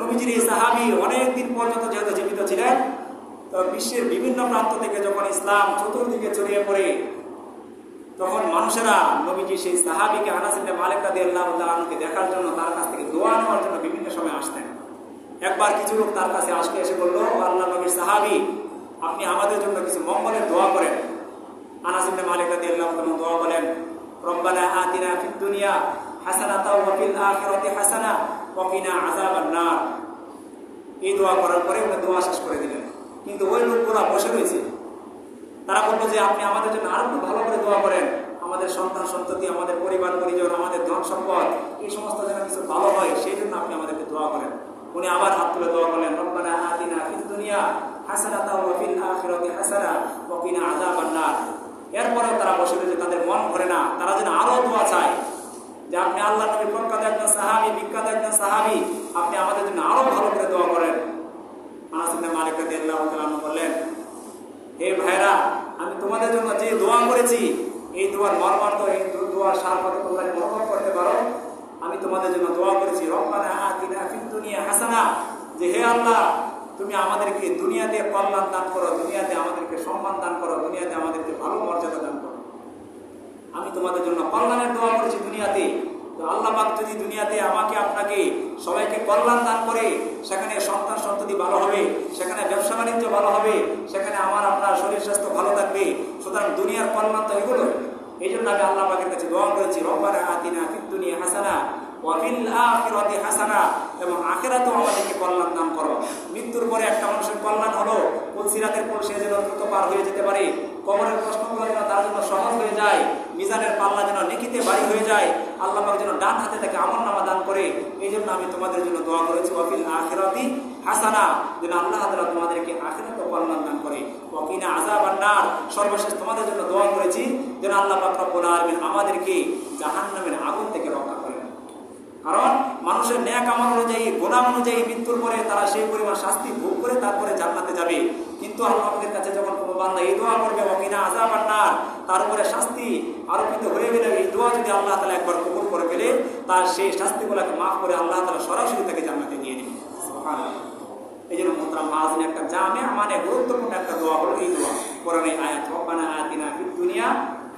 নবীজির এই সাহাবি অনেক দিন পর্যন্ত যেহেতু জীবিত ছিলেন, তো বিশ্বের বিভিন্ন প্রান্ত থেকে যখন ইসলাম চতুর্দিকে ছড়িয়ে পড়ে, তখন মানুষেরা নবীজি সেই সাহাবিকে আনাসিনে মালিক রাদি আল্লাহ তালকে দেখার জন্য, তার কাছ থেকে দোয়া নেওয়ার জন্য বিভিন্ন সময় আসতেন। একবার কিছু লোক তার কাছে আসতে এসে বলল আল্লাহ নবীর সাহাবি, আপনি আমাদের জন্য কিছু মঙ্গলের দোয়া করেন। আনাসিনে মালিক রাদি আল্লাহ দোয়া বলেন, রব্বানা আতিনা ফিদ দুনিয়া হাসানাতা ওয়া ফিল হাসানা ওয়া কিনা আযাবান নার এই দোয়া করার পরে উনি দোয়া শেষ করে দিলেন। কিন্তু ওই লোকগুলা বসে রয়েছে। তারা বলল যে, আপনি আমাদের জন্য আরও ভালো করে দোয়া করেন। আমাদের সন্তান সন্ততি, আমাদের পরিবার, পরিজন, আমাদের ধন সম্পদ, এই সমস্ত যেন কিছু ভালো হয়, সেই জন্য আপনি আমাদেরকে দোয়া করেন। উনি আবার হাত তুলে দোয়া করলেন, রব্বানা আতিনা ফিদ দুনিয়া হাসানাতা ওয়া ফিল আখিরাতি হাসানা ওয়া কিনা আযাবান নার এরপরেও তারা বসে রয়েছে, তাদের মন ভরে না। তারা যেন আরও দোয়া চায়। যে, আপনি আল্লাহ নবী প্রখ্যাত একজন সাহাবি সাহাবি, আপনি আমাদের জন্য আরও ভালো করে দোয়া করেন। আনাসিনে মালিক রাদিয়াল্লাহু বললেন, হে ভাইরা আমি তোমাদের জন্য যে দোয়া করেছি, এই দোয়ার মর্মার্থ এই দোয়ার সার তোমরা গ্রহণ করতে পারো? আমি তোমাদের জন্য দোয়া করেছি, রব্বানা আতিনা ফিদ দুনিয়া হাসানা। যে হে আল্লাহ, তুমি আমাদেরকে দুনিয়াতে কল্যাণ দান করো, দুনিয়াতে আমাদেরকে সম্মান দান করো, দুনিয়াতে আমাদেরকে ভালো মর্যাদা দান করো। আমি তোমাদের জন্য কল্যাণের দোয়া করেছি দুনিয়াতে। আল্লাহ পাক যদি দুনিয়াতে আমাকে, আপনাকে সবাইকে কল্যাণ দান করে, সেখানে সন্তান সন্ততি ভালো হবে, সেখানে ব্যবসা বাণিজ্য ভালো হবে, সেখানে আমার, আপনার শরীর স্বাস্থ্য ভালো থাকবে, সুতরাং দুনিয়ার কল্যাণ তো এগুলো এই জন্য আমি আল্লাহ কাছে দোয়া করেছি, রব্বানা আতিনা দুনিয়া হাসানা হাসানা এবং আমাদেরকে কল্যাণ দান করো। মৃত্যুর পরে একটা মানুষের কল্যাণ হলো কুলসিরাতের পর সে যেন দ্রুত পার হয়ে যেতে পারে। কবরের প্রশ্নগুলো যেন তার জন্য সহজ হয়ে যায়, মিজানের পাল্লা যেন নেকিতে বাড়ি হয়ে যায়। আল্লাহ যেন ডান হাতে থেকে আমল নামা দান করে এই জন্য আমি তোমাদের জন্য দোয়া করেছি, ওয়াফিল আখিরাতি হাসানা, যেন আল্লাহ তাআলা তোমাদেরকে আখিরাতে কল্যাণ দান করে। ওয়াকিনা আযাবান নার, সর্বশেষ তোমাদের জন্য দোয়া করেছি, যেন আল্লাহ পাক রব্বুল আলামিন আমাদেরকে জাহান্নামের আগুন থেকে রক্ষা করেন। কারণ মানুষের ন্যাক আমল অনুযায়ী গোলাম অনুযায়ী মৃত্যুর পরে তারা সেই পরিমাণ শাস্তি ভোগ করে তারপরে জান্নাতে যাবে। কিন্তু আল্লাহের কাছে যখন কোনো বান্দা এই দোয়া করবে অকিনা আজাব আন্নার তার উপরে শাস্তি আরোপিত হয়ে গেলে এই দোয়া যদি আল্লাহ তালা একবার কবুল করে ফেলে তার সেই শাস্তিগুলোকে মাফ করে আল্লাহ তালা সরাসরি তাকে জান্নাতে নিয়ে নেবে। এই জন্য মোতরাম মাহাজিন, একটা জামে মানে গুরুত্বপূর্ণ একটা দোয়া হলো এই দোয়া। কোরআনে আয়াত, রব্বানা আতিনা ফিদ দুনিয়া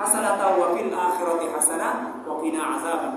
হাসানাতা ওয়া ফিল আখিরাতি হাসানা ওয়া কিনা আযাবান